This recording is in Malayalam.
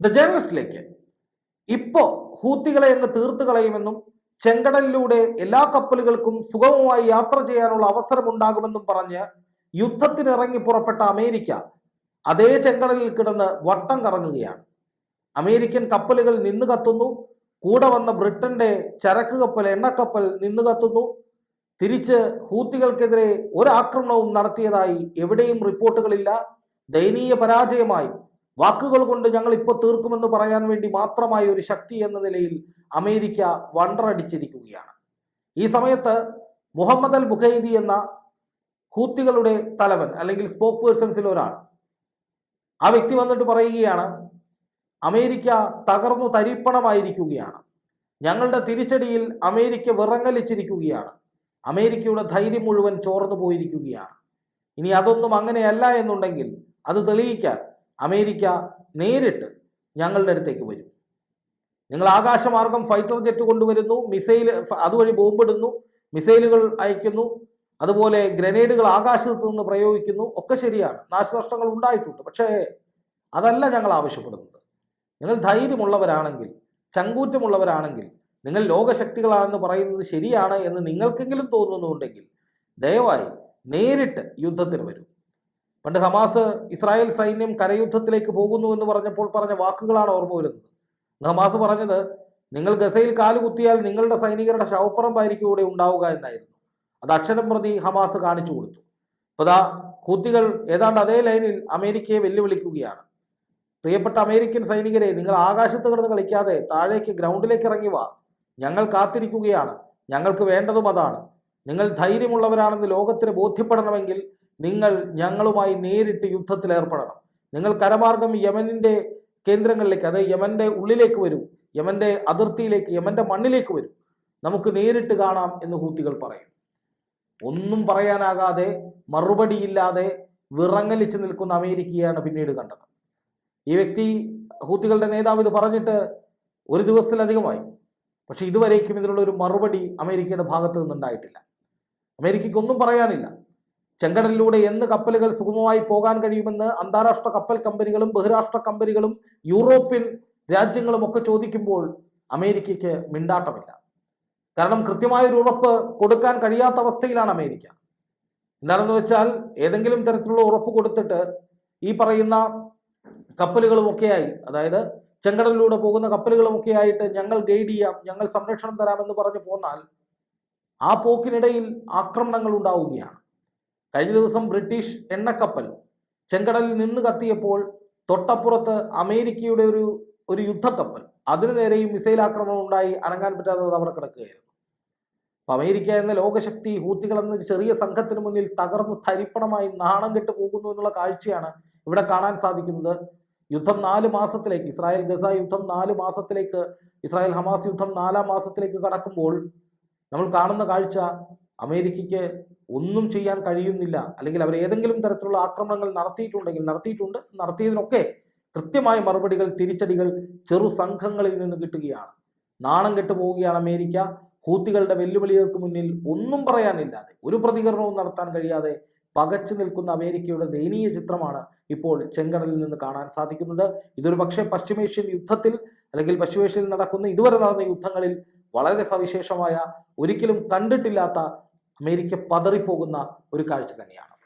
ദ ജേർണലിസ്റ്റിലേക്ക് ഇപ്പോ ഹൂത്തികളെ അങ്ങ് തീർത്ത് കളയുമെന്നും ചെങ്കടലിലൂടെ എല്ലാ കപ്പലുകൾക്കും സുഗമമായി യാത്ര ചെയ്യാനുള്ള അവസരം ഉണ്ടാകുമെന്നും പറഞ്ഞ് യുദ്ധത്തിനിറങ്ങി പുറപ്പെട്ട അമേരിക്ക അതേ ചെങ്കടലിൽ കിടന്ന് വട്ടം കറങ്ങുകയാണ്. അമേരിക്കൻ കപ്പലുകൾ നിന്ന് കത്തുന്നു കൂടെ വന്ന ബ്രിട്ടന്റെ ചരക്ക് കപ്പൽ എണ്ണക്കപ്പൽ നിന്ന് കത്തുന്നു. തിരിച്ച് ഹൂത്തികൾക്കെതിരെ ഒരാക്രമണവും നടത്തിയതായി എവിടെയും റിപ്പോർട്ടുകളില്ല. ദയനീയ പരാജയമായി വാക്കുകൾ കൊണ്ട് ഞങ്ങൾ ഇപ്പോൾ തീർക്കുമെന്ന് പറയാൻ വേണ്ടി മാത്രമായ ഒരു ശക്തി എന്ന നിലയിൽ അമേരിക്ക വണ്ടറടിച്ചിരിക്കുകയാണ് ഈ സമയത്ത് മുഹമ്മദ് അൽ ബുഖൈദി എന്ന ഹൂത്തികളുടെ തലവൻ അല്ലെങ്കിൽ സ്പോക്ക് പേഴ്സൺസിൽ ഒരാൾ ആ വ്യക്തി വന്നിട്ട് പറയുകയാണ് അമേരിക്ക തകർന്നു തരിപ്പണമായിരിക്കുകയാണ്. ഞങ്ങളുടെ തിരിച്ചടിയിൽ അമേരിക്ക വിറങ്ങലിച്ചിരിക്കുകയാണ്. അമേരിക്കയുടെ ധൈര്യം മുഴുവൻ ചോർന്നു പോയിരിക്കുകയാണ്. ഇനി അതൊന്നും അങ്ങനെയല്ല എന്നുണ്ടെങ്കിൽ അത് തെളിയിക്കാൻ അമേരിക്ക നേരിട്ട് ഞങ്ങളുടെ അടുത്തേക്ക് വരും. നിങ്ങൾ ആകാശമാർഗം ഫൈറ്റർ ജെറ്റ് കൊണ്ടുവരുന്നു മിസൈൽ അതുവഴി ബോംബിടുന്നു മിസൈലുകൾ അയക്കുന്നു അതുപോലെ ഗ്രനേഡുകൾ ആകാശത്ത് നിന്ന് പ്രയോഗിക്കുന്നു ഒക്കെ ശരിയാണ്. നാശനഷ്ടങ്ങൾ ഉണ്ടായിട്ടുണ്ട്. പക്ഷേ അതല്ല ഞങ്ങൾ ആവശ്യപ്പെടുന്നത്. നിങ്ങൾ ധൈര്യമുള്ളവരാണെങ്കിൽ ചങ്കൂറ്റമുള്ളവരാണെങ്കിൽ നിങ്ങൾ ലോകശക്തികളാണെന്ന് പറയുന്നത് ശരിയാണ് എന്ന് നിങ്ങൾക്കെങ്കിലും തോന്നുന്നുണ്ടെങ്കിൽ ദയവായി നേരിട്ട് യുദ്ധത്തിന് വരും. പണ്ട് ഹമാസ് ഇസ്രായേൽ സൈന്യം കരയുദ്ധത്തിലേക്ക് പോകുന്നു എന്ന് പറഞ്ഞപ്പോൾ പറഞ്ഞ വാക്കുകളാണ് ഓർമ്മ വരുന്നത്. ഹമാസ് പറഞ്ഞത് നിങ്ങൾ ഗസയിൽ കാലുകുത്തിയാൽ നിങ്ങളുടെ സൈനികരുടെ ശവപ്പറമ്പായിരിക്കും ഇവിടെ ഉണ്ടാവുക എന്നായിരുന്നു. അത് അക്ഷരം പ്രതി ഹമാസ് കാണിച്ചു കൊടുത്തു. അപ്പോൾ ദാ ഹൂത്തികൾ ഏതാണ്ട് അതേ ലൈനിൽ അമേരിക്കയെ വെല്ലുവിളിക്കുകയാണ്. പ്രിയപ്പെട്ട അമേരിക്കൻ സൈനികരെ നിങ്ങൾ ആകാശത്ത് കിടന്ന് കളിക്കാതെ താഴേക്ക് ഗ്രൗണ്ടിലേക്ക് ഇറങ്ങി വാ. ഞങ്ങൾ കാത്തിരിക്കുകയാണ്. ഞങ്ങൾക്ക് വേണ്ടതും അതാണ്. നിങ്ങൾ ധൈര്യമുള്ളവരാണെന്ന് ലോകത്തിന് ബോധ്യപ്പെടണമെങ്കിൽ നിങ്ങൾ ഞങ്ങളുമായി നേരിട്ട് യുദ്ധത്തിൽ ഏർപ്പെടണം. നിങ്ങൾ കരമാർഗം യമനിന്റെ കേന്ദ്രങ്ങളിലേക്ക് അതായത് യമന്റെ ഉള്ളിലേക്ക് വരൂ. യമന്റെ അതിർത്തിയിലേക്ക് യമന്റെ മണ്ണിലേക്ക് വരൂ. നമുക്ക് നേരിട്ട് കാണാം എന്ന് ഹൂത്തികൾ പറയും. ഒന്നും പറയാനാകാതെ മറുപടിയില്ലാതെ വിറങ്ങലിച്ച് നിൽക്കുന്ന അമേരിക്കയാണ് പിന്നീട് കണ്ടത്. ഈ വ്യക്തി ഹൂത്തികളുടെ നേതാവ് ഇത് പറഞ്ഞിട്ട് ഒരു ദിവസത്തിലധികമായി. പക്ഷെ ഇതുവരേക്കും ഇതിനുള്ള ഒരു മറുപടി അമേരിക്കയുടെ ഭാഗത്ത് നിന്നുണ്ടായിട്ടില്ല. അമേരിക്കയ്ക്കൊന്നും പറയാനില്ല. ചെങ്കടലിലൂടെ എന്ന് കപ്പലുകൾ സുഗമമായി പോകാൻ കഴിയുമെന്ന് അന്താരാഷ്ട്ര കപ്പൽ കമ്പനികളും ബഹുരാഷ്ട്ര കമ്പനികളും യൂറോപ്യൻ രാജ്യങ്ങളും ഒക്കെ ചോദിക്കുമ്പോൾ അമേരിക്കയ്ക്ക് മിണ്ടാട്ടമില്ല. കാരണം കൃത്യമായൊരു ഉറപ്പ് കൊടുക്കാൻ കഴിയാത്ത അവസ്ഥയിലാണ് അമേരിക്ക. എന്താണെന്ന് വെച്ചാൽ ഏതെങ്കിലും തരത്തിലുള്ള ഉറപ്പ് കൊടുത്തിട്ട് ഈ പറയുന്ന കപ്പലുകളുമൊക്കെയായി അതായത് ചെങ്കടലിലൂടെ പോകുന്ന കപ്പലുകളുമൊക്കെ ആയിട്ട് ഞങ്ങൾ ഗൈഡ് ചെയ്യാം ഞങ്ങൾ സംരക്ഷണം തരാമെന്ന് പറഞ്ഞു പോന്നാൽ ആ പോക്കിനിടയിൽ ആക്രമണങ്ങൾ ഉണ്ടാവുകയാണ്. കഴിഞ്ഞ ദിവസം ബ്രിട്ടീഷ് എണ്ണക്കപ്പൽ ചെങ്കടലിൽ നിന്ന് കത്തിയപ്പോൾ തൊട്ടപ്പുറത്ത് അമേരിക്കയുടെ ഒരു ഒരു യുദ്ധക്കപ്പൽ. അതിനു നേരെയും മിസൈൽ ആക്രമണം ഉണ്ടായി. അനങ്ങാൻ പറ്റാത്തത് അവിടെ കിടക്കുകയായിരുന്നു. അമേരിക്ക എന്ന ലോകശക്തി ഹൂത്തികൾ എന്ന ചെറിയ സംഘത്തിന് മുന്നിൽ തകർന്ന് തരിപ്പണമായി നാണം കെട്ട് പോകുന്നു എന്നുള്ള കാഴ്ചയാണ് ഇവിടെ കാണാൻ സാധിക്കുന്നത്. യുദ്ധം നാല് മാസത്തിലേക്ക് ഇസ്രായേൽ ഗസ യുദ്ധം നാല് മാസത്തിലേക്ക് ഇസ്രായേൽ ഹമാസ് യുദ്ധം നാലാം മാസത്തിലേക്ക് കടക്കുമ്പോൾ നമ്മൾ കാണുന്ന കാഴ്ച അമേരിക്കയ്ക്ക് ഒന്നും ചെയ്യാൻ കഴിയുന്നില്ല. അല്ലെങ്കിൽ അവർ ഏതെങ്കിലും തരത്തിലുള്ള ആക്രമണങ്ങൾ നടത്തിയിട്ടുണ്ടെങ്കിൽ നടത്തിയിട്ടുണ്ട്. നടത്തിയതിനൊക്കെ കൃത്യമായ മറുപടികൾ തിരിച്ചടികൾ ചെറു സംഘങ്ങളിൽ നിന്ന് കിട്ടുകയാണ്. നാണം കെട്ടു പോവുകയാണ് അമേരിക്ക. ഹൂത്തികളുടെ വെല്ലുവിളികൾക്ക് മുന്നിൽ ഒന്നും പറയാനില്ലാതെ ഒരു പ്രതികരണവും നടത്താൻ കഴിയാതെ പകച്ചു നിൽക്കുന്ന അമേരിക്കയുടെ ദയനീയ ചിത്രമാണ് ഇപ്പോൾ ചെങ്കടലിൽ നിന്ന് കാണാൻ സാധിക്കുന്നത്. ഇതൊരു പക്ഷേ പശ്ചിമേഷ്യൻ യുദ്ധത്തിൽ അല്ലെങ്കിൽ പശ്ചിമേഷ്യയിൽ നടക്കുന്ന ഇതുവരെ നടന്ന യുദ്ധങ്ങളിൽ വളരെ സവിശേഷമായ ഒരിക്കലും കണ്ടിട്ടില്ലാത്ത അമേരിക്ക പതറിപ്പോകുന്ന ഒരു കാഴ്ച തന്നെയാണ്.